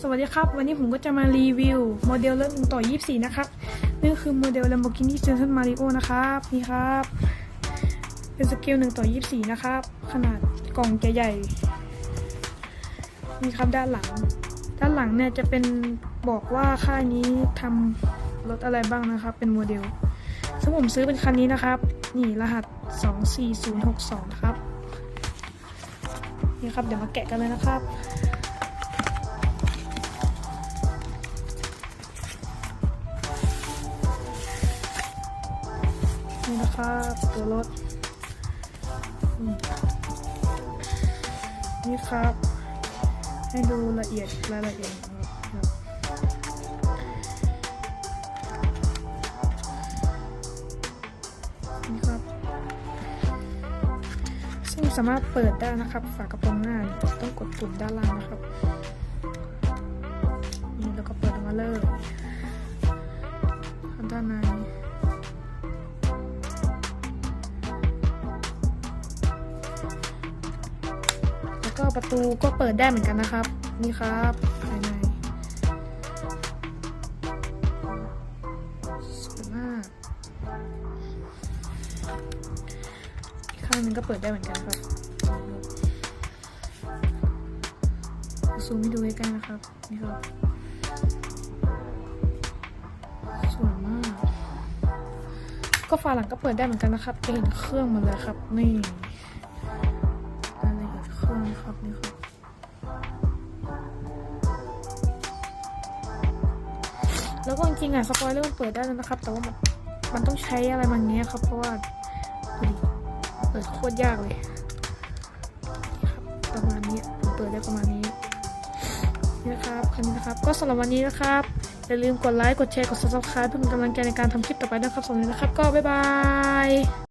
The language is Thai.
สวัสดีครับ วันนี้ผมก็จะมารีวิวโมเดลเรถ1ต่อ 24 นะครับนี่คือโมเดล Lamborghini Stenson Mario นะครับ นี่ครับ เป็นสเกล1ต่อ 24 นะครับ ขนาดกล่องใหญ่ๆนี่ครับด้านหลัง ด้านหลังเนี่ยจะเป็นบอกว่าค่ายนี้ทำรถอะไรบ้างนะครับ เป็นโมเดลซึ่งผมซื้อเป็นคันนี้นะครับ นี่รหัส 24062ครับ นี่ครับ เดี๋ยวมาแกะกันเลยนะครับ นี่นะครับตัวรถ นี่ครับ ให้ดูละเอียดรายละเอียดนี่ครับ ซึ่งสามารถเปิดได้นะครับ ฝากระโปรงหน้าต้องกดปุ่มด้านล่างนะครับ นี่แล้วก็เปิดออกมาเลยข้างด้านใน ประตูก็เปิดได้เหมือนกันนะครับ นี่ครับภายในสวยมากอีกข้างนึงก็เปิดได้เหมือนกันครับซูมให้ดูใกล้ๆนะครับ นี่ครับสวยมาก ก็ฝาหลังก็เปิดได้เหมือนกันนะครับจะเห็นเครื่องมันเลยครับ นี่ องนะครับนี่ครับแล้วก็จริงๆอะสปอยเลอร์มันเปิดได้แล้วนะครับ แต่ว่ามันมันต้องใช้อะไรบางอย่างครับ เพราะว่าดูดิเปิดโคตรยากเลยครับประมาณนี้ผมเปิดได้ประมาณนี้นี่นะครับคันนี้นะครับ ก็สำหรับวันนี้นะครับอย่าลืมกดไลค์กดแชร์กด subscribe เพื่อเป็นกำลังใจในการทำคลิปต่อไปนะครับสำหรับวันนี้นะครับ ก็บ๊ายบาย